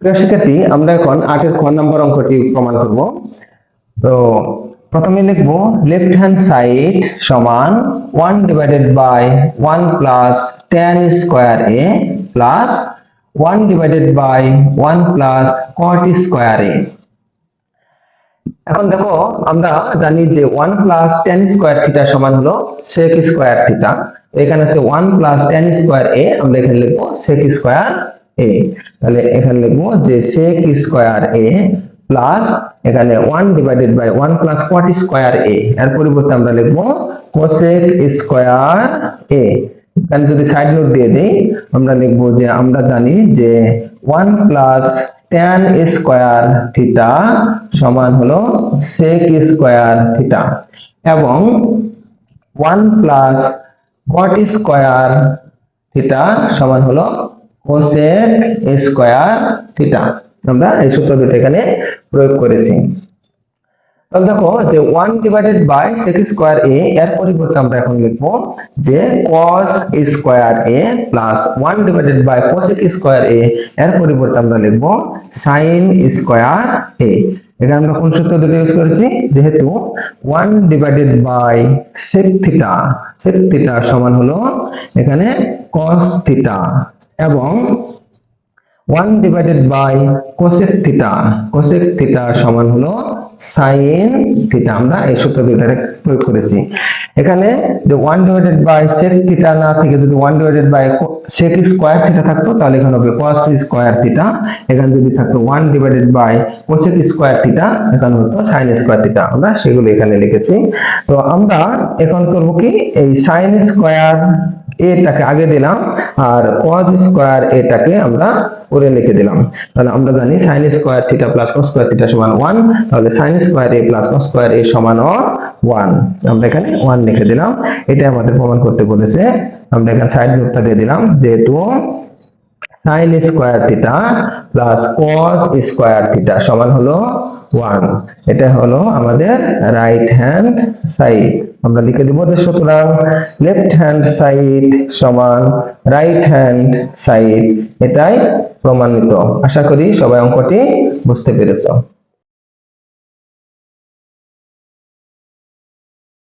প্রিয় শিক্ষার্থী, আমরা এখন আটের খ নম্বর অঙ্কটি প্রমাণ করব। তো প্রথমে লিখব লেফট হ্যান্ড সাইড সমান one divided by one plus tan square A plus one divided by one plus cot square A এখন দেখো, আমরা জানি যে one plus tan square theta সমান হলো সেক স্কোয়ার থিটা এখানে আছে one plus tan square A আমরা এখানে লিখব সেক স্কোয়ার এ তাহলে এখানে লিখব যে সেক স্কোয়ার এ প্লাস এখানে one divided by one plus cot square A এর পরিবর্তে আমরা লিখব কোসেক স্কোয়ার এ এখানে যদি সাইড নোট দিয়ে দিই, আমরা লিখব যে আমরা জানি যে one plus tan square theta সমান হলো sec স্কোয়ার থিটা এবং 1 প্লাস cot স্কোয়ার থিটা সমান হলো cosec স্কোয়ার থিটা আমরা এই সূত্র দুটো এখানে প্রয়োগ করেছি। তাহলে দেখো যে 1 divided by sec square a, এর পরিবর্তে আমরা এখন লিখব যে cos square a plus 1 divided by cosec square a, এর পরিবর্তে আমরা লিখব sin স্কয়ার a এখানে আমরা কোন সূত্র দুটো ইউজ করেছি? যেহেতু 1 divided by sec theta sec theta সমান হলো এখানে cos থিটা এবং one divided by cosec theta cosec theta সমান হলো সাইন থিটা আমরা এই সূত্র দুইটারে প্রয়োগ করেছি। এখানে যে 1 ডিভাইডেড বাই sec থিটা না থেকে যদি 1 divided by sec square theta থাকতো, তাহলে এখানে হবে cos স্কয়ার থিটা এখানে যদি থাকতো one divided by cosec square theta এখানে হতো sin স্কয়ার থিটা আমরা সেগুলো এখানে লিখেছি। তো আমরা এখন করব কি, এই sin স্কয়ার এটাকে আগে দিলাম। আর cos স্কয়ার এটাকে আমরা পরে লিখে দিলাম। তাহলে আমরা জানি sin square theta plus cos square theta সমান 1 তাহলে sin square A plus cos square A সমান 1 আমরা এখানে 1 লিখে দিলাম। এটা আমাদের প্রমাণ করতে বলেছে। আমরা এখানে সাইড নোটটা দিয়ে দিলাম, যেহেতু sin square theta plus cos square theta সমান হলো 1 এটা হলো আমাদের রাইট হ্যান্ড সাইড আমরা লিখে দিব যে সুতরাং লেফট হ্যান্ড সাইড সমান রাইট হ্যান্ড সাইড এটাই প্রমাণিত। আশা করি সবাই অঙ্কটি বুঝতে পেরেছ।